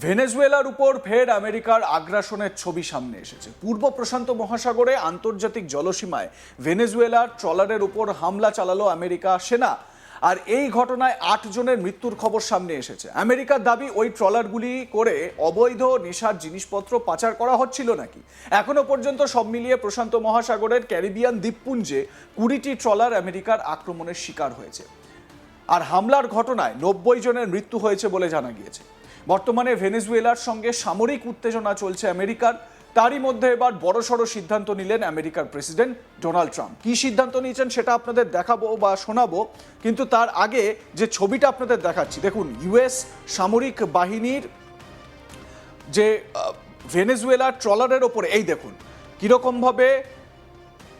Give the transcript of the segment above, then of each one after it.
ভেনেজুয়েলার উপর ফের আমেরিকার আগ্রাসনের ছবি সামনে এসেছে। পূর্ব প্রশান্ত মহাসাগরে আন্তর্জাতিক জলসীমায় ভেনেজুয়েলার ট্রলারের উপর হামলা চালালো আমেরিকা সেনা। আর এই ঘটনায় আট জনের মৃত্যুর খবর সামনে এসেছে। আমেরিকার দাবি, ওই ট্রলারগুলি করে অবৈধ নেশার জিনিসপত্র পাচার করা হচ্ছিল নাকি? এখনও পর্যন্ত সব মিলিয়ে প্রশান্ত মহাসাগরের ক্যারিবিয়ান দ্বীপপুঞ্জে কুড়িটি ট্রলার আমেরিকার আক্রমণের শিকার হয়েছে। আর হামলার ঘটনায় নব্বই জনের মৃত্যু হয়েছে বলে জানা গিয়েছে। বর্তমানে ভেনেজুয়েলার সঙ্গে সামরিক উত্তেজনা চলছে আমেরিকার। তারই মধ্যে এবার বড়সড় সিদ্ধান্ত নিলেন আমেরিকার প্রেসিডেন্ট ডোনাল্ড ট্রাম্প। কী সিদ্ধান্ত নিয়েছেন সেটা আপনাদের দেখাবো বা শোনাবো, কিন্তু তার আগে যে ছবিটা আপনাদের দেখাচ্ছি, দেখুন, ইউএস সামরিক বাহিনীর যে ভেনেজুয়েলার ট্রলারের ওপরে, এই দেখুন, কীরকমভাবে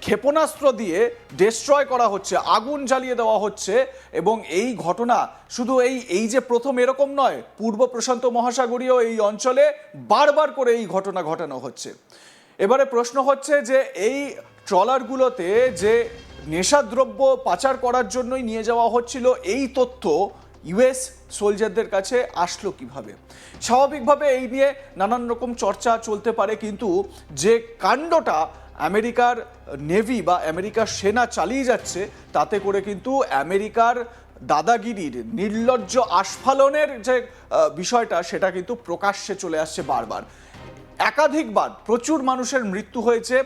ক্ষেপণাস্ত্র দিয়ে ডেস্ট্রয় করা হচ্ছে, আগুন জ্বালিয়ে দেওয়া হচ্ছে এবং এই ঘটনা শুধু এই এই যে প্রথম এরকম নয়, পূর্ব প্রশান্ত মহাসাগরীয় এই অঞ্চলে বারবার করে এই ঘটনা ঘটানো হচ্ছে। এবারে প্রশ্ন হচ্ছে যে এই ট্রলারগুলোতে যে নেশাদ্রব্য পাচার করার জন্যই নিয়ে যাওয়া হচ্ছিল, এই তথ্য ইউএস সোলজারদের কাছে আসলো কীভাবে? স্বাভাবিকভাবে এই নিয়ে নানান রকম চর্চা চলতে পারে, কিন্তু যে কাণ্ডটা আমেরিকার নেভি বা আমেরিকার সেনা চালিয়ে যাচ্ছে, তাতে করে কিন্তু আমেরিকার দাদাগিরির নির্লজ্জ আস্ফালনের যে বিষয়টা, সেটা কিন্তু প্রকাশ্যে চলে আসছে বারবার। একাধিকবার প্রচুর মানুষের মৃত্যু হয়েছে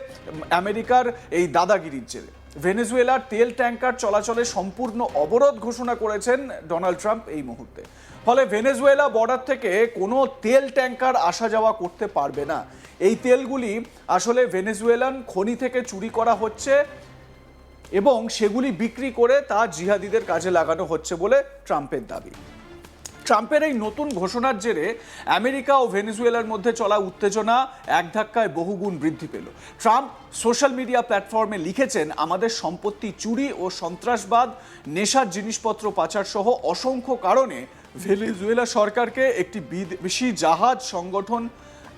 আমেরিকার এই দাদাগিরির জেরে। ভেনেজুয়েলার তেল ট্যাঙ্কার চলাচলে সম্পূর্ণ অবরোধ ঘোষণা করেছেন ডোনাল্ড ট্রাম্প এই মুহূর্তে। ফলে ভেনেজুয়েলা বর্ডার থেকে কোনো তেল ট্যাঙ্কার আসা যাওয়া করতে পারবে না। এই তেলগুলি আসলে ভেনেজুয়েলান খনি থেকে চুরি করা হচ্ছে এবং সেগুলি বিক্রি করে তা জিহাদিদের কাজে লাগানো হচ্ছে বলে ট্রাম্পের দাবি। ট্রাম্পের এই নতুন ঘোষণার জেরে আমেরিকা ও ভেনেজুয়েলার মধ্যে চলা উত্তেজনা এক ধাক্কায় বহুগুণ বৃদ্ধি পেল। ট্রাম্প সোশ্যাল মিডিয়া প্ল্যাটফর্মে লিখেছেন, আমাদের সম্পত্তি চুরি ও সন্ত্রাসবাদ নেশার জিনিসপত্র পাচার সহ অসংখ্য কারণে ভেনেজুয়েলা সরকারকে একটি বিদেশি জাহাজ সংগঠন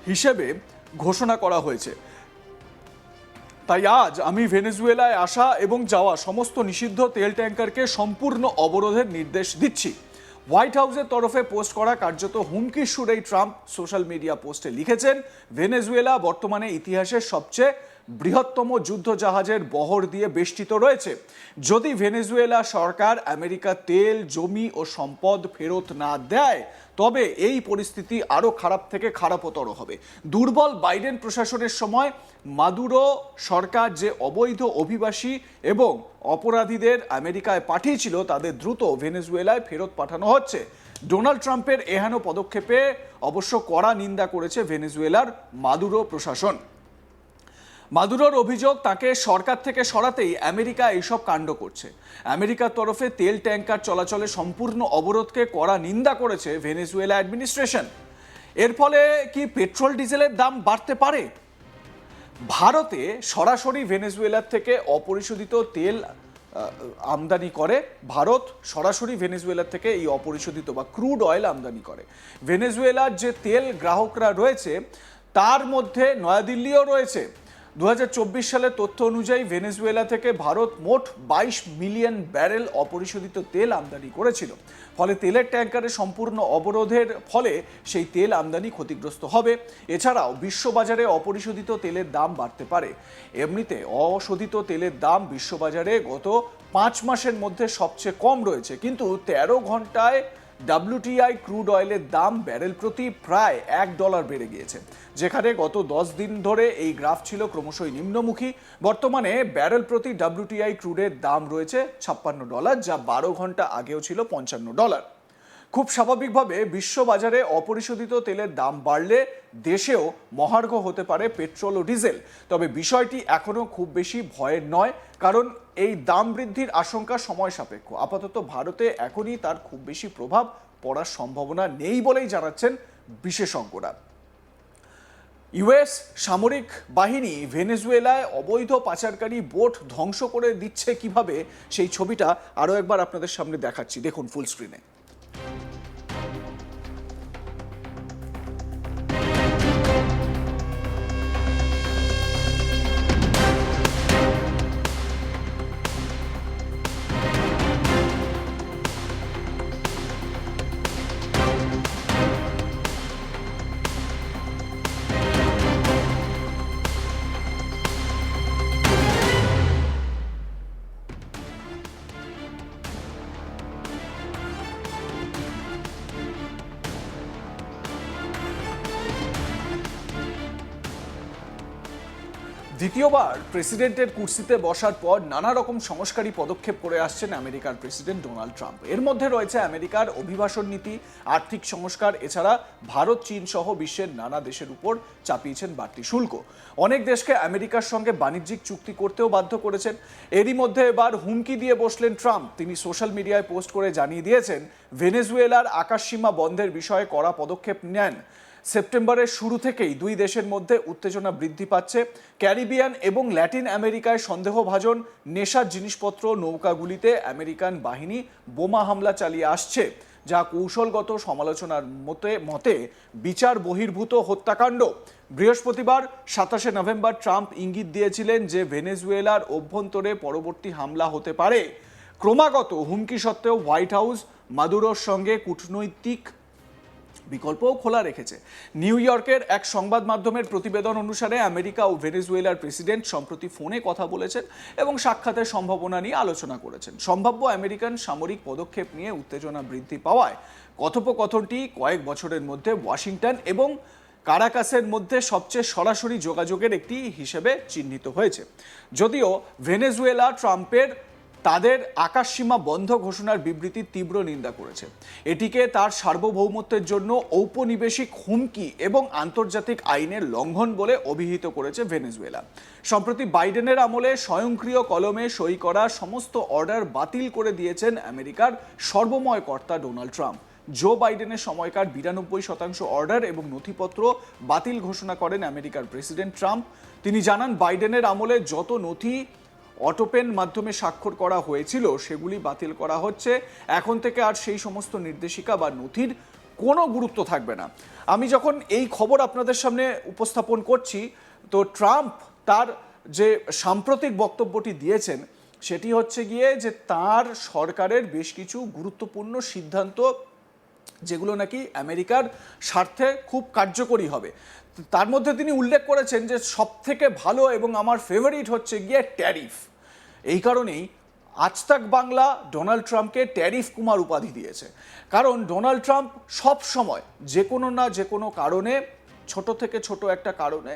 হিসেবে ঘোষণা করা হয়েছে। তাই আজ আমি ভেনেজুয়েলায় আসা এবং যাওয়া সমস্ত নিষিদ্ধ তেল ট্যাঙ্কারকে সম্পূর্ণ অবরোধের নির্দেশ দিচ্ছি। হোয়াইট হাউসের তরফে পোস্ট করা কার্যত হুমকির সুরেই ট্রাম্প সোশ্যাল মিডিয়া পোস্টে লিখেছেন, ভেনেজুয়েলা বর্তমানে ইতিহাসের সবচেয়ে বৃহত্তম যুদ্ধ জাহাজের বহর দিয়ে বেষ্টিত রয়েছে। যদি ভেনেজুয়েলা সরকার আমেরিকা তেল, জমি ও সম্পদ ফেরত না দেয়, তবে এই পরিস্থিতি আরও খারাপ থেকে খারাপতর হবে। দুর্বল বাইডেন প্রশাসনের সময় মাদুরো সরকার যে অবৈধ অভিবাসী এবং অপরাধীদের আমেরিকায় পাঠিয়েছিল, তাদের দ্রুত ভেনেজুয়েলায় ফেরত পাঠানো হচ্ছে। ডোনাল্ড ট্রাম্পের এহেন পদক্ষেপে অবশ্য কড়া নিন্দা করেছে ভেনেজুয়েলার মাদুরো প্রশাসন। মাদুরোর অভিযোগ তাকে সরকার থেকে সরাতেই আমেরিকা এইসব কাণ্ড করছে। আমেরিকার তরফে তেল ট্যাঙ্কার চলাচলে সম্পূর্ণ অবরোধকে কড়া নিন্দা করেছে ভেনেজুয়েলা অ্যাডমিনিস্ট্রেশন। এর ফলে কি পেট্রোল ডিজেলের দাম বাড়তে পারে? ভারতে সরাসরি ভেনেজুয়েলার থেকে অপরিশোধিত তেল আমদানি করে। ভারত সরাসরি ভেনেজুয়েলার থেকে এই অপরিশোধিত বা ক্রুড অয়েল আমদানি করে। ভেনেজুয়েলার যে তেল গ্রাহকরা রয়েছে, তার মধ্যে নয়াদিল্লিও রয়েছে। দু সালের তথ্য অনুযায়ী ভেনেজুয়েলা থেকে ভারত মোট বাইশ মিলিয়ন ব্যারেল অপরিশোধিত তেল আমদানি করেছিল। ফলে তেলের ট্যাঙ্কারে সম্পূর্ণ অবরোধের ফলে সেই তেল আমদানি ক্ষতিগ্রস্ত হবে। এছাড়াও বিশ্ববাজারে অপরিশোধিত তেলের দাম বাড়তে পারে। এমনিতে অশোধিত তেলের দাম বিশ্ববাজারে গত পাঁচ মাসের মধ্যে সবচেয়ে কম রয়েছে। কিন্তু তেরো ঘন্টায় ডাব্লিউটিআই ক্রুড অয়েলের দাম ব্যারেল প্রতি প্রায় এক ডলার বেড়ে গিয়েছে, যেখানে গত দশ দিন ধরে এই গ্রাফ ছিল ক্রমশই নিম্নমুখী। বর্তমানে ব্যারেল প্রতি ডাব্লিউটিআই ক্রুডের দাম রয়েছে ছাপ্পান্ন ডলার যা বারো ঘণ্টা আগেও ছিল পঞ্চান্ন ডলার খুব স্বাভাবিকভাবে বিশ্ববাজারে অপরিশোধিত তেলের দাম বাড়লে দেশেও মহার্ঘ হতে পারে পেট্রোল ও ডিজেল। তবে বিষয়টি এখনও খুব বেশি ভয়ের নয়, কারণ এই দাম বৃদ্ধির আশঙ্কা সময় সাপেক্ষ। আপাতত ভারতে এখনই তার খুব বেশি প্রভাব পড়ার সম্ভাবনা নেই বলেই জানাচ্ছেন বিশেষজ্ঞরা। ইউএস সামরিক বাহিনী ভেনেজুয়েলায় অবৈধ পাচারকারী বোট ধ্বংস করে দিচ্ছে কীভাবে, সেই ছবিটা আরও একবার আপনাদের সামনে দেখাচ্ছি। দেখুন ফুল স্ক্রিনে দ্বিতীয়বার প্রেসিডেন্টের কুর্সিতে বসার পর নানা রকম সংস্কারী পদক্ষেপ করে আসছেন আমেরিকার প্রেসিডেন্ট ডোনাল্ড ট্রাম্প। এর মধ্যে রয়েছে আমেরিকার অভিবাসন নীতি, আর্থিক সংস্কার, এছাড়া ভারত, চীন সহ বিশ্বের নানা দেশের উপর চাপিয়েছেন বাড়তি শুল্ক। অনেক দেশকে আমেরিকার সঙ্গে বাণিজ্যিক চুক্তি করতেও বাধ্য করেছেন। এরই মধ্যে এবার হুমকি দিয়ে বসলেন ট্রাম্প। তিনি সোশ্যাল মিডিয়ায় পোস্ট করে জানিয়ে দিয়েছেন, ভেনেজুয়েলার আকাশসীমা বন্ধের বিষয়ে কড়া পদক্ষেপ নেন। সেপ্টেম্বরের শুরু থেকেই দুই দেশের মধ্যে উত্তেজনা বৃদ্ধি পাচ্ছে। ক্যারিবিয়ান এবং ল্যাটিন আমেরিকায় সন্দেহভাজন নেশার জিনিসপত্র নৌকাগুলিতে আমেরিকান বাহিনী বোমা হামলা চালিয়ে আসছে, যা কৌশলগত সমালোচনার মতে মতে বিচার বহির্ভূত হত্যাকাণ্ড। বৃহস্পতিবার সাতাশে নভেম্বর ট্রাম্প ইঙ্গিত দিয়েছিলেন যে ভেনেজুয়েলার অভ্যন্তরে পরবর্তী হামলা হতে পারে। ক্রমাগত হুমকি সত্ত্বেও হোয়াইট হাউস মাদুরোর সঙ্গে কূটনৈতিক বিকল্পও খোলা রেখেছে। নিউ ইয়র্কের এক সংবাদ মাধ্যমের প্রতিবেদন অনুসারে আমেরিকা ও ভেনেজুয়েলার প্রেসিডেন্ট সম্প্রতি ফোনে কথা বলেছেন এবং সাক্ষাতের সম্ভাবনা নিয়ে আলোচনা করেছেন। সম্ভাব্য আমেরিকান সামরিক পদক্ষেপ নিয়ে উত্তেজনা বৃদ্ধি পাওয়ায় কথোপকথনটি কয়েক বছরের মধ্যে ওয়াশিংটন এবং কারাকাসের মধ্যে সবচেয়ে সরাসরি যোগাযোগের একটি হিসেবে চিহ্নিত হয়েছে। যদিও ভেনেজুয়েলা ট্রাম্পের তাদের আকাশসীমা বন্ধ ঘোষণার বিবৃতির তীব্র নিন্দা করেছে। এটিকে তার সার্বভৌমত্বের জন্য ঔপনিবেশিক হুমকি এবং আন্তর্জাতিক আইনের লঙ্ঘন বলে অভিহিত করেছে ভেনেজুয়েলা। সম্প্রতি বাইডেনের আমলে স্বয়ংক্রিয় কলমে সই করা সমস্ত অর্ডার বাতিল করে দিয়েছেন আমেরিকার সর্বময় কর্তা ডোনাল্ড ট্রাম্প। জো বাইডেনের সময়কার বিরানব্বই শতাংশ অর্ডার এবং নথিপত্র বাতিল ঘোষণা করেন আমেরিকার প্রেসিডেন্ট ট্রাম্প। তিনি জানান, বাইডেনের আমলে যত নথি অটোপেন মাধ্যমে স্বাক্ষর করা হয়েছিল, সেগুলি বাতিল করা হচ্ছে। এখন থেকে আর সেই সমস্ত নির্দেশিকা বা নথির কোনো গুরুত্ব থাকবে না। আমি যখন এই খবর আপনাদের সামনে উপস্থাপন করছি, তো ট্রাম্প তার যে সাম্প্রতিক বক্তব্যটি দিয়েছেন, সেটি হচ্ছে গিয়ে যে তার সরকারের বেশ কিছু গুরুত্বপূর্ণ সিদ্ধান্ত যেগুলো নাকি আমেরিকার স্বার্থে খুব কার্যকরী হবে। তার মধ্যে তিনি উল্লেখ করেছেন যে সব থেকে ভালো এবং আমার ফেভারিট হচ্ছে গিয়ে ট্যারিফ এই কারণেই আজতাক বাংলা ডোনাল্ড ট্রাম্পকে ট্যারিফ কুমার উপাধি দিয়েছে। কারণ ডোনাল্ড ট্রাম্প সব সময় যে কোনো না যে কোনো কারণে, ছোট থেকে ছোট একটা কারণে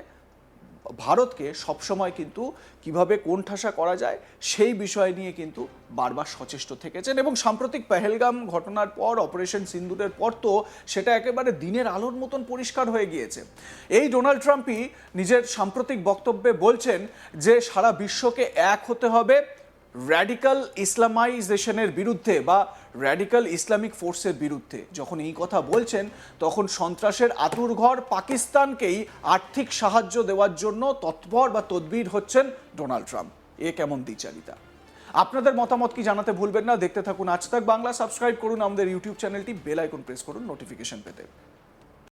ভারতকে সবসময় কিন্তু কীভাবে কোণঠাসা করা যায়, সেই বিষয় নিয়ে কিন্তু বারবার সচেষ্ট থেকেছেন এবং সাম্প্রতিক পেহেলগাম ঘটনার পর, অপারেশন সিন্দুরের পর তো সেটা একেবারে দিনের আলোর মতন পরিষ্কার হয়ে গিয়েছে। এই ডোনাল্ড ট্রাম্পই নিজের সাম্প্রতিক বক্তব্যে বলছেন যে সারা বিশ্বকে এক হতে হবে র্যাডিক্যাল ইসলামাইজেশনের বিরুদ্ধে বা র্যাডিক্যাল ইসলামিক ফোর্সের বিরুদ্ধে। যখন এই কথা বলছেন, তখন সন্ত্রাসের আতুরঘর পাকিস্তানকেই আর্থিক সাহায্য দেওয়ার জন্য তৎপর বা তদবির হচ্ছেন ডোনাল্ড ট্রাম্প। এ কেমন দ্বিচারিতা? আপনাদের মতামত কি জানাতে ভুলবেন না? দেখতে থাকুন আজ তাক বাংলা, সাবস্ক্রাইব করুন আমাদের ইউটিউব চ্যানেলটি, বেল আইকন প্রেস করুন নোটিফিকেশন পেতে।